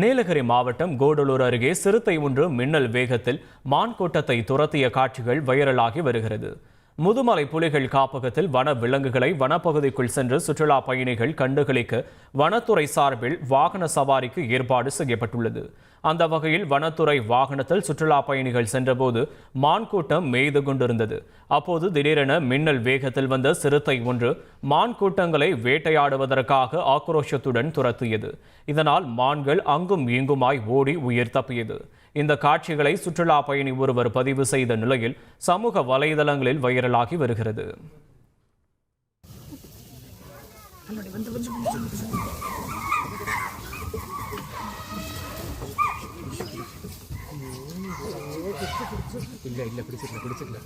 நீலகிரி மாவட்டம் கோடலூர் அருகே சிறுத்தை ஒன்று மின்னல் வேகத்தில் மான் கூட்டத்தை துரத்திய காட்சிகள் வைரலாகி வருகிறது. முதுமலை புலிகள் காப்பகத்தில் வன விலங்குகளை வனப்பகுதிக்குள் சென்று சுற்றுலா பயணிகள் கண்டுகளிக்க வனத்துறை சார்பில் வாகன சவாரிக்கு ஏற்பாடு செய்யப்பட்டுள்ளது. அந்த வகையில் வனத்துறை வாகனத்தில் சுற்றுலா பயணிகள் சென்றபோது மான் கூட்டம் மேய்து கொண்டிருந்தது. அப்போது திடீரென மின்னல் வேகத்தில் வந்த சிறுத்தை ஒன்று மான் கூட்டங்களை வேட்டையாடுவதற்காக ஆக்ரோஷத்துடன் துரத்தியது. இதனால் மான்கள் அங்கும் இங்குமாய் ஓடி உயிர் தப்பியது. இந்த காட்சிகளை சுற்றுலா பயணி ஒருவர் பதிவு செய்த நிலையில் சமூக வலைதளங்களில் வைரலாகி வருகிறது. இல்ல இல்ல பிடிச்சிக்கல பிடிச்சிக்கல